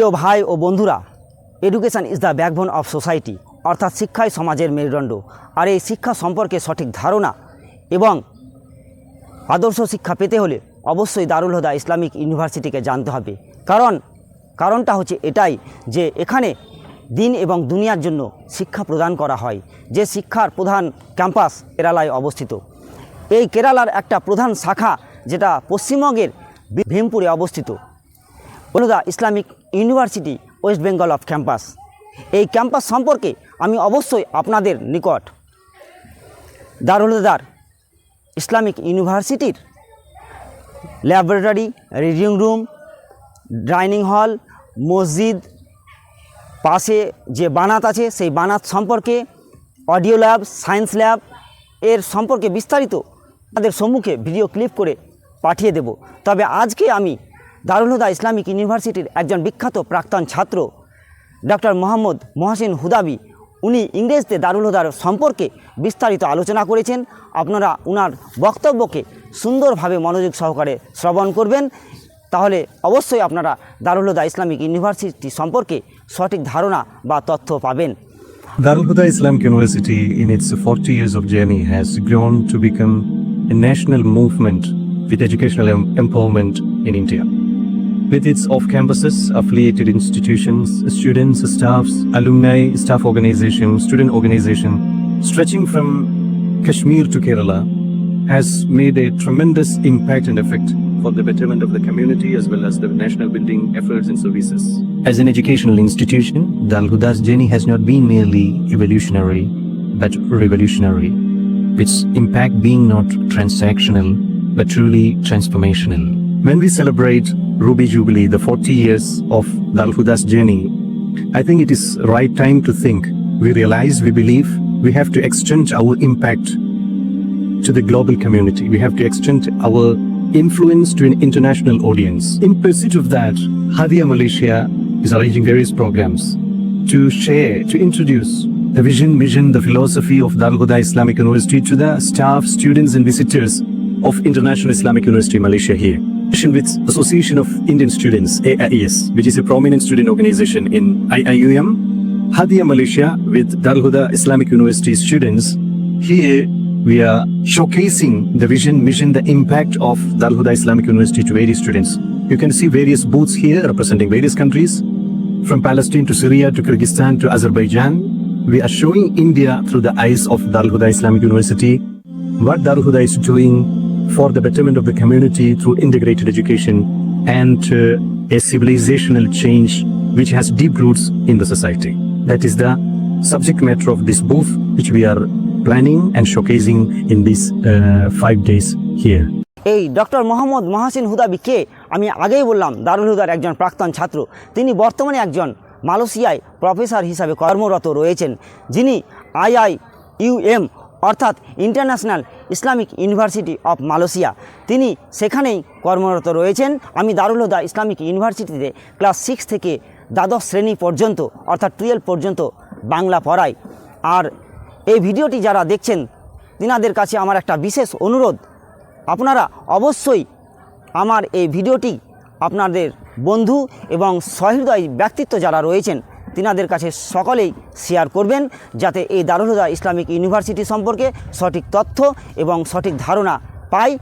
প্রিয় ভাই ও বন্ধুরা education is the backbone of society অর্থাৎ শিক্ষাই সমাজের মেরুদণ্ড। আর এই শিক্ষা সম্পর্কে সঠিক ধারণা এবং আদর্শ শিক্ষা পেতে হলে অবশ্যই দারুল হুদা ইসলামিক ইউনিভার্সিটিকে জানতে হবে। কারণ, কারণটা হচ্ছে এটাই যে এখানে দিন এবং দুনিয়ার জন্য শিক্ষা প্রদান করা হয়, যে শিক্ষার প্রধান ক্যাম্পাস কেরালায় অবস্থিত। এই কেরালার একটা প্রধান শাখা যেটা পশ্চিমবঙ্গের ভীমপুরে অবস্থিত। অনুদা Islamic university West Bengal of campus. এই ক্যাম্পাস সম্পর্কে আমি অবশ্যই আপনাদের নিকট দারুলদার ইসলামিক ইউনিভার্সিটির laboratory, reading room, dining hall, মসজিদ পাশে যে বানাত আছে, সেই বানাত সম্পর্কে অডিও ল্যাব, সায়েন্স ল্যাব এর সম্পর্কে বিস্তারিত তাদের সম্মুখে ভিডিও ক্লিপ করে পাঠিয়ে দেব। তবে আজকে আমি দারুল হুদা ইসলামিক ইউনিভার্সিটির একজন বিখ্যাত প্রাক্তন ছাত্র ডক্টর মোহাম্মদ মহাসিন হুদাবি। উনি ইংরেজতে দারুল হুদার সম্পর্কে বিস্তারিত আলোচনা করেছেন। আপনারা উনার বক্তব্যকে সুন্দরভাবে মনোযোগ সহকারে শ্রবণ করবেন। তাহলে অবশ্যই আপনারা দারুল হুদা ইসলামিক ইউনিভার্সিটি সম্পর্কে সঠিক ধারণা বা তথ্য পাবেন। Darul Huda Islamic University, in its 40 years of journey, has grown to become a national movement with educational em- empowerment in India. With its off campuses, affiliated institutions, students, staffs, alumni, staff organization, student organization, stretching from Kashmir to Kerala, has made a tremendous impact and effect for the betterment of the community as well as the national building efforts and services. As an educational institution, Huda's journey has not been merely evolutionary but revolutionary, its impact being not transactional but truly transformational. When we celebrate Ruby Jubilee, the 40 years of Dal Huda's journey, I think it is right time to think. We realize, we believe, we have to extend our impact to the global community. We have to extend our influence to an international audience. In pursuit of that, Hadia Malaysia is arranging various programs to share, to introduce the vision, mission, the philosophy of Darul Huda Islamic University to the staff, students, and visitors of International Islamic University Malaysia here. With Association of Indian Students, AIES, which is a prominent student organization in IIUM, Hadia Malaysia with Darul Huda Islamic University students. Here we are showcasing the vision, mission, the impact of Darul Huda Islamic University to various students. You can see various booths here representing various countries from Palestine to Syria to Kyrgyzstan to Azerbaijan. We are showing India through the eyes of Darul Huda Islamic University what Darul Huda is doing for the betterment of the community through integrated education and uh, a civilizational change which has deep roots in the society. That is the subject matter of this booth, which we are planning and showcasing in these uh, five days here. এই doctor Mohammad Mohasin Hudawi কে আমি আগেই বললাম দারুল হুদার একজন প্রাক্তন ছাত্র তিনি বর্তমানে একজন মালয়েশিয়ায় প্রফেসর হিসাবে কর্মরত রয়েছেন যিনি আইআই ইউএম অর্থাৎ international Islamic university of Malaysia. তিনি সেখানেই কর্মরত রয়েছেন। আমি দারুল হুদা ইসলামিক ইউনিভার্সিটিতে ক্লাস সিক্স থেকে দ্বাদশ শ্রেণি পর্যন্ত, অর্থাৎ টুয়েলভ পর্যন্ত বাংলা পড়াই। আর এই ভিডিওটি যারা দেখছেন, তিনাদের কাছে আমার একটা বিশেষ অনুরোধ। আপনারা অবশ্যই আমার এই ভিডিওটি আপনাদের বন্ধু এবং সহৃদয় ব্যক্তিত্ব যারা রয়েছেন তিনাদের কাছে সকলেই শেয়ার করবেন যাতে এই দারুল হুদা ইসলামিক ইউনিভার্সিটি সম্পর্কে সঠিক তথ্য এবং সঠিক ধারণা পায়